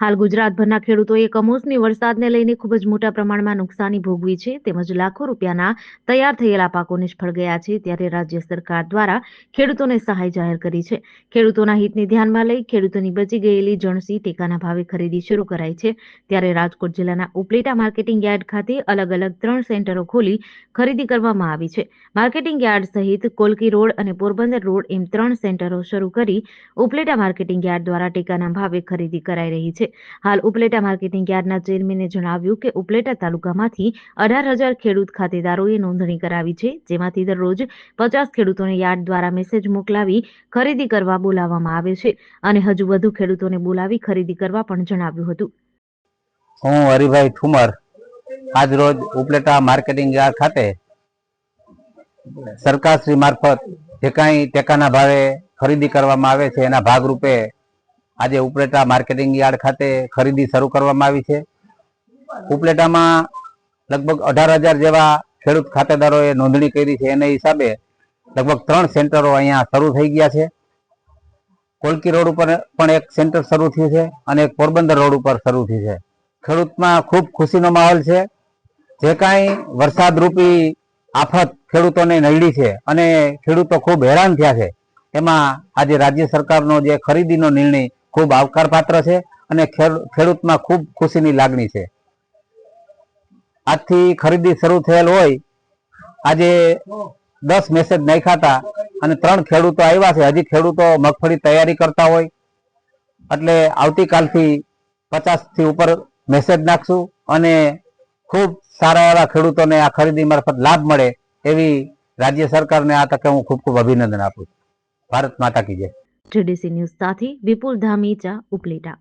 હાલ ગુજરાતભરના ખેડૂતોએ કમોસમી વરસાદને લઈને ખૂબ જ મોટા પ્રમાણમાં નુકસાની ભોગવી છે, તેમજ લાખો રૂપિયાના તૈયાર થયેલા પાકો નિષ્ફળ ગયા છે, ત્યારે રાજ્ય સરકાર દ્વારા ખેડૂતોને સહાય જાહેર કરી છે. ખેડૂતોના હિતને ધ્યાનમાં લઈ ખેડૂતોની બચી ગયેલી જણસી ટેકાના ભાવે ખરીદી શરૂ કરાઈ છે. ત્યારે રાજકોટ જિલ્લાના ઉપલેટા માર્કેટિંગ યાર્ડ ખાતે અલગ અલગ ત્રણ સેન્ટરો ખોલી ખરીદી કરવામાં આવી છે. માર્કેટિંગ યાર્ડ સહિત કોલકી રોડ અને પોરબંદર રોડ એમ ત્રણ સેન્ટરો શરૂ કરી ઉપલેટા માર્કેટિંગ યાર્ડ દ્વારા ટેકાના ભાવે ખરીદી કરાઈ રહી છે. હાલ ઉપલેટા માર્કેટિંગ યાર્ડના ચેરમેને જણાવ્યું કે ઉપલેટા તાલુકામાંથી અઢાર હજાર ખેડૂત ખાતેદારોએ નોંધણી કરાવી છે, જેમાંથી દરરોજ પચાસ ખેડૂતોને યાર્ડ દ્વારા મેસેજ મોકલાવી ખરીદી કરવા બોલાવવામાં આવે છે અને હજુ વધુ ખેડૂતોને બોલાવી ખરીદી કરવા પણ જણાવ્યું હતું. હું હરિભાઈ ઠુમર. આજ રોજ ઉપલેટા માર્કેટિંગ યાર્ડ ખાતે સરકારશ્રી મારફત જે કાંઈ ટેકાના ભાવે ખરીદી કરવામાં આવે છે, એના ભાગરૂપે આજે ઉપલેટા માર્કેટિંગ યાર્ડ ખાતે ખરીદી શરૂ કરવામાં આવી છે. ઉપલેટામાં લગભગ અઢાર હજાર જેવા ખેડૂત ખાતેદારોએ નોંધણી કરી છે. એના હિસાબે લગભગ ત્રણ સેન્ટરો અહીંયા શરૂ થઈ ગયા છે. કોલકી રોડ ઉપર પણ એક સેન્ટર શરૂ થયું છે અને એક પોરબંદર રોડ ઉપર શરૂ થયું છે. ખેડૂતમાં ખૂબ ખુશીનો માહોલ છે. જે કાંઈ વરસાદરૂપી આફત ખેડૂતોને નડી છે અને ખેડૂતો ખૂબ હેરાન થયા છે. એમાં આજે રાજ્ય સરકારનો જે ખરીદીનો નિર્ણય ખૂબ આવકારપાત્ર છે અને ખેડૂતમાં ખૂબ ખુશીની લાગણી છે. આજથી ખરીદી શરૂ થયેલ હોય, આજે દસ મેસેજ નાખ્યા અને ત્રણ ખેડૂતો આવ્યા છે. હજી ખેડૂતો મગફળી તૈયારી કરતા હોય, એટલે આવતીકાલથી પચાસથી ઉપર મેસેજ નાખશું અને ખૂબ સારા એવા ખેડૂતોને આ ખરીદી મારફત લાભ મળે એવી રાજ્ય સરકારને આ તકે હું ખૂબ ખૂબ અભિનંદન આપું છું. ભારત માતા કી જેડીસી ન્યૂઝ સાથે વિપુલ ધામીચા ઉપલેટા.